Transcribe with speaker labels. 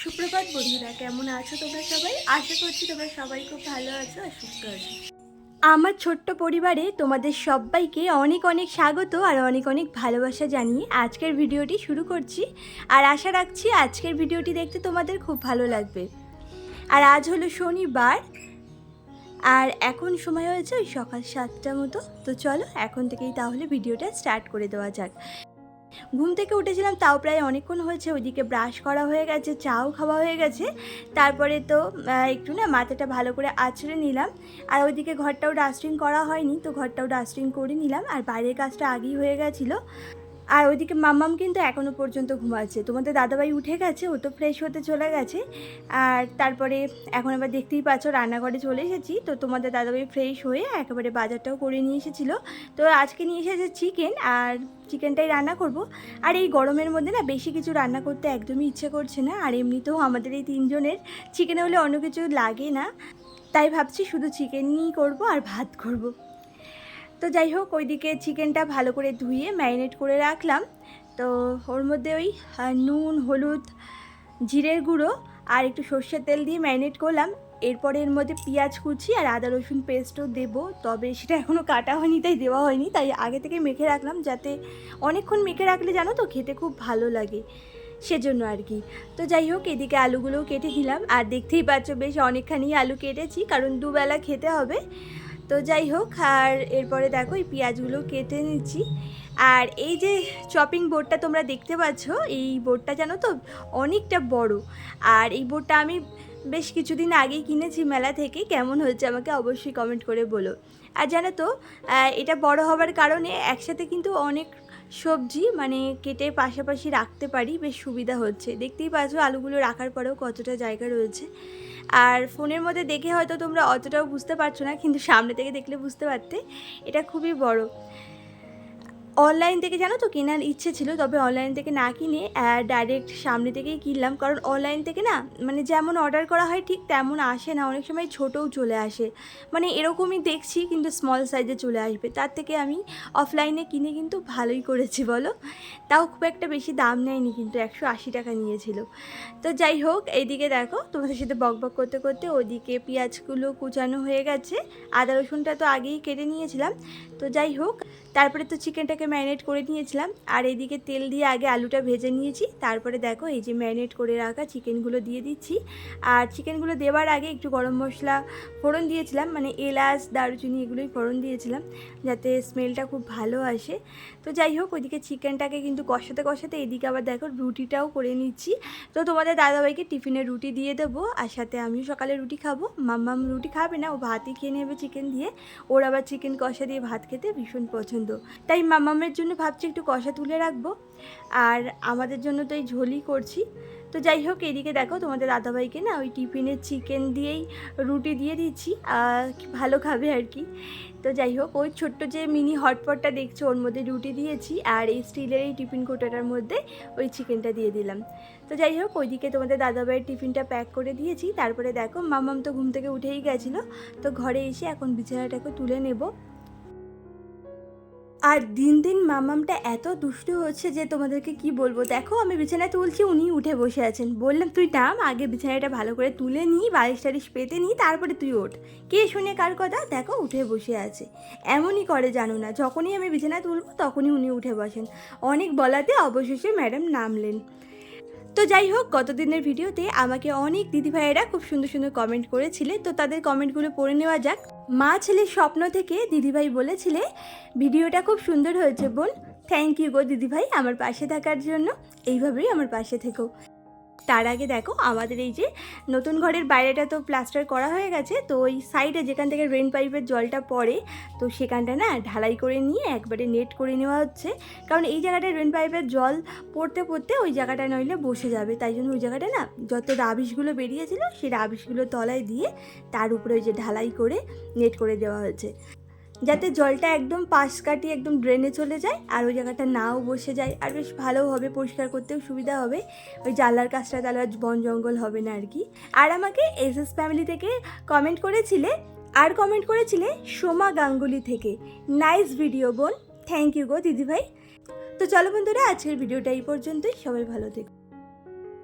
Speaker 1: সুপ্রভাত বন্ধুরা, কেমন আছো তোমরা সবাই? আশা করছি তোমরা সবাই খুব ভালো আছো আর সুস্থ আছো। আমার ছোট্ট পরিবারে তোমাদের সবাইকে অনেক অনেক স্বাগত আর অনেক অনেক ভালোবাসা জানিয়ে আজকের ভিডিওটি শুরু করছি। আর আশা রাখছি আজকের ভিডিওটি দেখতে তোমাদের খুব ভালো লাগবে। আর আজ হলো শনিবার, আর এখন সময় হয়েছে ওই সকাল সাতটা মতো। তো চলো, এখন থেকেই তাহলে ভিডিওটা স্টার্ট করে দেওয়া যাক। ঘুম থেকে উঠেছিলাম, তাও প্রায় অনেকক্ষণ হয়েছে, ওইদিকে ব্রাশ করা হয়ে গেছে, চাও খাওয়া হয়ে গেছে। তারপরে তো একটু না মাথাটা ভালো করে আছড়ে নিলাম। আর ওইদিকে ঘরটাও ডাস্টিং করা হয়নি, তো ঘরটাও ডাস্টিং করে নিলাম। আর বাইরের কাজটা আগেই হয়ে গেছিল। আর ওইদিকে মাম্মাম কিন্তু এখনও পর্যন্ত ঘুমাচ্ছে। তোমাদের দাদাভাই উঠে গেছে, ও তো ফ্রেশ হতে চলে গেছে। আর তারপরে এখন আবার দেখতেই পাচ্ছ, রান্নাঘরে চলে এসেছি। তো তোমাদের দাদাভাই ফ্রেশ হয়ে একেবারে বাজারটাও করে নিয়ে এসেছিল। তো আজকে নিয়ে এসেছে চিকেন আর চিকেনটাই রান্না করব। আর এই গরমের মধ্যে না বেশি কিছু রান্না করতে একদমই ইচ্ছে করছে না। আর এমনিতেও আমাদের এই তিনজনের চিকেন হলে অন্য কিছু লাগে না। তাই ভাবছি শুধু চিকেনই করব আর ভাত করব। তো যাই হোক, ওইদিকে চিকেনটা ভালো করে ধুয়ে ম্যারিনেট করে রাখলাম। তো ওর মধ্যে ওই নুন, হলুদ, জিরের গুঁড়ো আর একটু সর্ষের তেল দিয়ে ম্যারিনেট করলাম। এরপরে এর মধ্যে পেঁয়াজ কুচি আর আদা, রসুন পেস্টও দেবো। তবে সেটা এখনও কাটা হয়নি, তাই দেওয়া হয়নি। তাই আগে থেকে মেখে রাখলাম যাতে অনেকক্ষণ মেখে রাখলে জানো তো, খেতে খুব ভালো লাগে সেজন্য আর কি। তো যাই হোক, এদিকে আলুগুলোও কেটে দিলাম আর দেখতেই পাচ্ছ, বেশ অনেকখানি আলু কেটেছি, কারণ দুবেলা খেতে হবে। তো যাই হোক, আর এরপরে দেখো এই পেঁয়াজগুলো কেটে নিচ্ছি। আর এই যে চপিং বোর্ডটা তোমরা দেখতে পাচ্ছ, এই বোর্ডটা জানো তো অনেকটা বড়। আর এই বোর্ডটা আমি বেশ কিছুদিন আগেই কিনেছি মেলা থেকে, কেমন হয়েছে আমাকে অবশ্যই কমেন্ট করে বলো। আর জানো তো এটা বড় হবার কারণে একসাথে কিন্তু অনেক সবজি মানে কেটে পাশাপাশি রাখতে পারি, বেশ সুবিধা হচ্ছে। দেখতেই পাচ্ছ আলুগুলো রাখার পরেও কতটা জায়গা রয়েছে। আর ফোনের মধ্যে দেখে হয়তো তোমরা অতটাও বুঝতে পারছ না, কিন্তু সামনে থেকে দেখলে বুঝতে পারতে, এটা খুবই বড়। অনলাইন থেকে জানো তো কেনার ইচ্ছে ছিল, তবে অনলাইন থেকে না কিনে ডাইরেক্ট সামনে থেকেই কিনলাম। কারণ অনলাইন থেকে না মানে যেমন অর্ডার করা হয় ঠিক তেমন আসে না। অনেক সময় ছোটও চলে আসে। মানে এরকমই দেখছি, কিন্তু স্মল সাইজে চলে আসবে। তার থেকে আমি অফলাইনে কিনে কিন্তু ভালোই করেছি, বলো? তাও খুব একটা বেশি দাম নেয়নি, কিন্তু একশো আশি টাকা নিয়েছিল। তো যাই হোক, এইদিকে দেখো, তোমাদের সাথে বক বক করতে করতে ওদিকে পেঁয়াজগুলো কুচানো হয়ে গেছে। আদা রসুনটা তো আগেই কেটে নিয়েছিলাম। তো যাই হোক তারপরে তো চিকেনটাকে ম্যারিনেট করে নিয়েছিলাম। আর এদিকে তেল দিয়ে আগে আলুটা ভেজে নিয়েছি। তারপরে দেখো এই যে ম্যারিনেট করে রাখা চিকেনগুলো দিয়ে দিচ্ছি। আর চিকেনগুলো দেওয়ার আগে একটু গরম মশলা ফোড়ন দিয়েছিলাম। মানে এলাচ, দারুচিনি এগুলোই ফোড়ন দিয়েছিলাম যাতে স্মেলটা খুব ভালো আসে। তো যাই হোক, ওইদিকে চিকেনটাকে কিন্তু কষাতে কষাতে এদিকে আবার দেখো রুটিটাও করে নিচ্ছি। তো তোমাদের দাদাভাইকে টিফিনে রুটি দিয়ে দেবো। আর সাথে আমিও সকালে রুটি খাব। মাম্মাম রুটি খাবে না, ও ভাতই খেয়ে নেবে চিকেন দিয়ে। ওর আবার চিকেন কষা দিয়ে ভাত খেতে ভীষণ পছন্দ। তাই মাম্মামের জন্য ভাবছি একটু কষা তুলে রাখব। আর আমাদের জন্য তো এই ঝোলই করছি। তো যাই হোক, এদিকে দেখো তোমাদের দাদাভাইকে না ওই টিফিনের চিকেন দিয়েই রুটি দিয়ে দিচ্ছি। ভালো খাবে আর কি। তো যাই হোক, ওই ছোট্ট যে মিনি হটপটটা দেখছ, ওর মধ্যে রুটি দিয়েছি আর এই স্টিলের এই টিফিন কোটাটার মধ্যে ওই চিকেনটা দিয়ে দিলাম। তো যাই হোক, ওইদিকে তোমাদের দাদাভাইয়ের টিফিনটা প্যাক করে দিয়েছি। তারপরে দেখো, মামাম তো ঘুম থেকে উঠেই গেছিল। তো ঘরে এসে এখন বিছানাটাকে তুলে নেব। আর দিন দিন মামামটা এত দুষ্টু হচ্ছে যে তোমাদেরকে কি বলব? দেখো আমি বিছানায় তুলছি, উনি উঠে বসে আছেন। বললাম, তুই নাম, আগে বিছানাটা ভালো করে তুলে নিই বালিশ টালিশ পেতে নিই তারপরে তুই ওঠ। কে শুনে কার কথা? দেখো, উঠে বসে আছে। এমনই করে জানো না, যখনই আমি বিছানায় তুলবো, তখনই উনি উঠে বসেন। অনেক বলাতে অবশেষে ম্যাডাম নামলেন। তো যাই হোক, গতদিনের ভিডিওতে আমাকে অনেক দিদিভাইয়েরা খুব সুন্দর সুন্দর কমেন্ট করেছিলে। তো তাদের কমেন্টগুলো পড়ে নেওয়া যাক। মা ছেলের স্বপ্ন থেকে দিদিভাই বলেছিলে, ভিডিওটা খুব সুন্দর হয়েছে বোন। থ্যাংক ইউ গো দিদিভাই আমার পাশে থাকার জন্য। এইভাবেই আমার পাশে থেকো। তার আগে দেখো আমাদের এই যে নতুন ঘরের বাইরেটা তো প্লাস্টার করা হয়ে গেছে, তো ওই সাইডে যেখান থেকে রেন পাইপের জলটা পড়ে, তো সেখানটা না ঢালাই করে নিয়ে একবারে নেট করে নেওয়া হচ্ছে। কারণ এই জায়গাটায় রেন পাইপের জল পড়তে পড়তে ওই জায়গাটা নইলে বসে যাবে। তাই জন্য ওই জায়গাটা না যত রাবিশগুলো বেরিয়েছিল, সেই রাবিশগুলো তলায় দিয়ে তার উপরে ওই যে ঢালাই করে নেট করে দেওয়া হয়েছে। যাতে জলটা একদম পাশ কাটিয়ে একদম ড্রেনে চলে যায় আর ওই জায়গাটা নাও বসে যায়। আর বেশ ভালো হবে, পরিষ্কার করতেও সুবিধা হবে। ওই জ্বালার কাজটা তাহলে বন জঙ্গল হবে না আর কি। আর আমাকে এস এস ফ্যামিলি থেকে কমেন্ট করেছিলে, আর কমেন্ট করেছিলে সোমা গাঙ্গুলি থেকে। নাইস ভিডিও বোন। থ্যাংক ইউ গো, দিদিভাই। তো চলো বন্ধুরা, আজকের ভিডিওটা এই পর্যন্তই। সবাই ভালো থেকো।